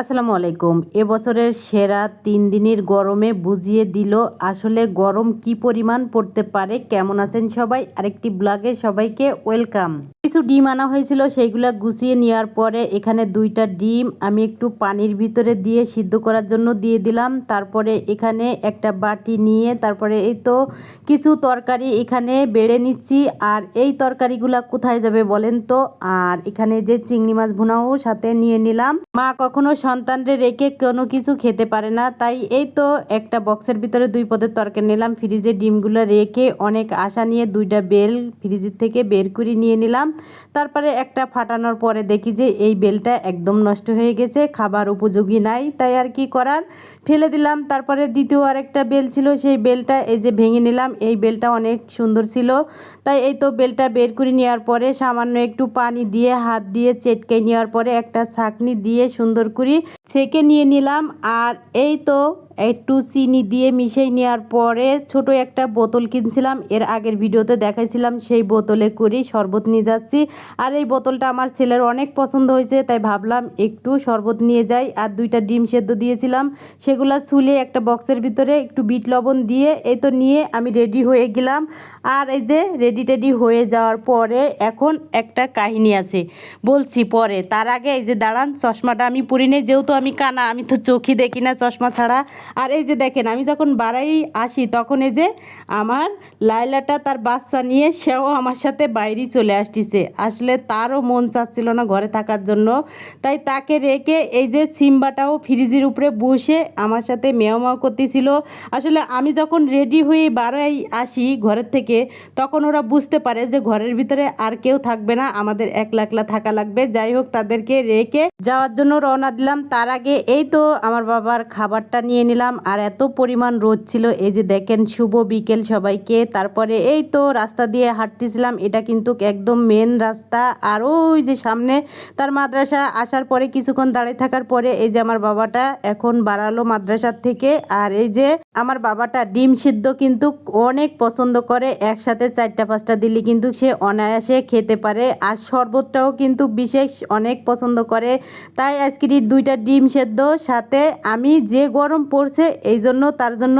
আসসালামু আলাইকুম। এবছরের সেরা তিন দিনের গরমে বুঝিয়ে দিল আসলে গরম কি পরিমাণ পড়তে পারে, কেমন আছেন সবাই? আরেকটি ব্লগে সবাইকে ওয়েলকাম। কিছু ডিম আনা হয়েছিল, সেইগুলা গুছিয়ে নেওয়ার পরে এখানে দুইটা ডিম আমি একটু পানির ভিতরে দিয়ে সিদ্ধ করার জন্য দিয়ে দিলাম। তারপরে এখানে একটা বাটি নিয়ে, তারপরে এই তো কিছু তরকারি এখানে বেড়ে নিচ্ছি। আর এই তরকারিগুলা কোথায় যাবে বলেন তো? আর এখানে যে চিংড়ি মাছ ভুনাও সাথে নিয়ে নিলাম। মা কখনো সন্তানরে রেখে কোনো কিছু খেতে পারে না। তাই এই তো একটা বক্সের ভিতরে দুই পদের তরকারি নিলাম। ফ্রিজে ডিমগুলো রেখে অনেক আশা নিয়ে দুইটা বেল ফ্রিজের থেকে বের করে নিয়ে নিলাম। তারপরে একটা ফাটানোর পরে দেখি যে এই বেলটা একদম নষ্ট হয়ে গেছে, খাবার উপযোগী নাই, তাই আর কি করার? ফেলে দিলাম। তারপরে দ্বিতীয় আরেকটা বেল ছিল, সেই বেলটা এই যে ভেঙে নিলাম। এই বেলটা অনেক সুন্দর ছিল। তাই এই তো বেলটা বের করে নেওয়ার পরে সামান্য একটু পানি দিয়ে, হাত দিয়ে চেটকে নেওয়ার পরে একটা ছাকনি দিয়ে সুন্দর করে ছেঁকে নিয়ে নিলাম আর এই তো একটু চিনি দিয়ে মিশিয়ে নেওয়ার পরে ছোট একটা বোতল কিনছিলাম। এর আগের ভিডিওতে দেখাইছিলাম, সেই বোতলে করেই শরবত নিয়ে যাচ্ছি। আর এই বোতলটা আমার ছেলের অনেক পছন্দ হয়েছে, তাই ভাবলাম একটু শরবত নিয়ে যাই। আর দুইটা ডিম সেদ্ধ দিয়েছিলাম। সেগুলো চুলে একটা বক্সের ভিতরে একটু বিট লবণ দিয়ে, এই তো নিয়ে আমি রেডি হয়ে গেলাম। আর এই যে রেডি টেডি হয়ে যাওয়ার পরে এখন একটা কাহিনী আছে। বলছি পরে, তার আগে এই যে দাঁড়ান, চশমাটা আমি পরি নেই, যেহেতু আমি কানা, আমি তো চোখই দেখি না চশমা ছাড়া। আর এই যে দেখেন, আমি যখন বাড়াই আসি, তখন এই যে আমার লাইলাটা তার বাচ্চা নিয়ে সেও আমার সাথে বাইরেই চলে আসতেছে। আসলে তারও মন চাচ্ছিল না ঘরে থাকার জন্য। তাই তাকে রেখে এই যে সিম্বাটাও ফ্রিজের উপরে বসে আমার সাথে মেও মেও করতেছিল। আসলে আমি যখন রেডি হয়ে বাড়াই আসি ঘরের থেকে, তখন ওরা বুঝতে পারে যে ঘরের ভিতরে আর কেউ থাকবে না, আমাদের একলা একলা থাকা লাগবে। যাই হোক, তাদেরকে রেখে যাওয়ার জন্য রওনা দিলাম। তার আগে এই তো আমার বাবার খাবারটা নিয়ে নিলাম আর এত পরিমাণ রোদ ছিল। এই যে দেখেন, শুভ বিকেল সবাইকে। তারপরে এই তো রাস্তা দিয়ে হাঁটতেছিলাম। এটা কিন্তু একদম মেন রাস্তা। আর ওই যে সামনে তার মাদ্রাসা আসার পরে কিছুক্ষণ দাঁড়িয়ে থাকার পরে এই যে আমার বাবাটা এখন বাড়ালো মাদ্রাসার থেকে। আর এই যে আমার বাবাটা ডিম সিদ্ধ কিন্তু অনেক পছন্দ করে। একসাথে চারটা, পাঁচটা দিলে কিন্তু সে অনায়াসে খেতে পারে। আর শরবতটাও কিন্তু বিশেষ অনেক পছন্দ করে। তাই আজকের দুইটা ডিম সেদ্ধ। সাথে আমি যে গরম পড়ছে এই জন্য তার জন্য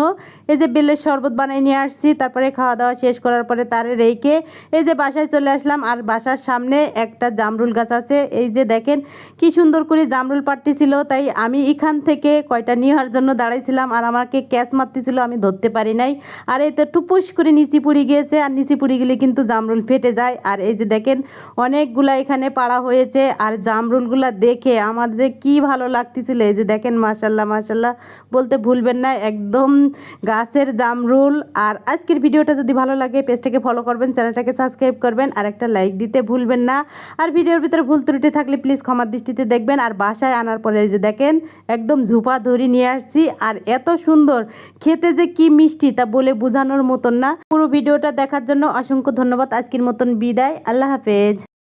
এই যে বেলের শরবত বানিয়ে নিয়ে আসছি, তারপরে খাওয়া দাওয়া শেষ করার পরে তারে রেখে এই যে বাসায় চলে আসলাম। আর বাসার সামনে একটা জামরুল গাছ আছে, এই যে দেখেন কি সুন্দর করে জামরুল পাড়তেছিল তাই আমি এখান থেকে কয়টা নেওয়ার জন্য দাঁড়াইছিলাম আর আমাকে ক্যাচ মারতেছিল, আমি ধরতে পারি নাই। আর এই তো টুপুস করে নিচি পুড়ি গিয়েছে, আর নিচি পুড়ি গেলে কিন্তু জামরুল ফেটে যায়। আর এই যে দেখেন অনেকগুলা এখানে পাড়া হয়েছে, আর জামরুলগুলা দেখে আমার যে কি ভালো লাগতেছিল। এই যে দেখেন, মাশাল্লাহ মাশাল্লাহ বলতে ভুলবেন না, একদম গাছের জামরুল। আর আজকের ভিডিওটা যদি ভালো লাগে, পেজটাকে ফলো করবেন, চ্যানেলটাকে সাবস্ক্রাইব করবেন, আর একটা লাইক দিতে ভুলবেন না। আর ভিডিওর ভিতরে ভুল ত্রুটি থাকলে প্লিজ ক্ষমার দৃষ্টিতে দেখবেন। আর বাসায় আনার পরে যে দেখেন, একদম ঝুপা ধরি নিয়ে আসছি। আর এত সুন্দর, খেতে যে কি মিষ্টি তা বলে বোঝানোর মতন না। পুরো ভিডিওটা দেখার জন্য অসংখ্য ধন্যবাদ। আজকের মতন বিদায়। আল্লাহ হাফেজ।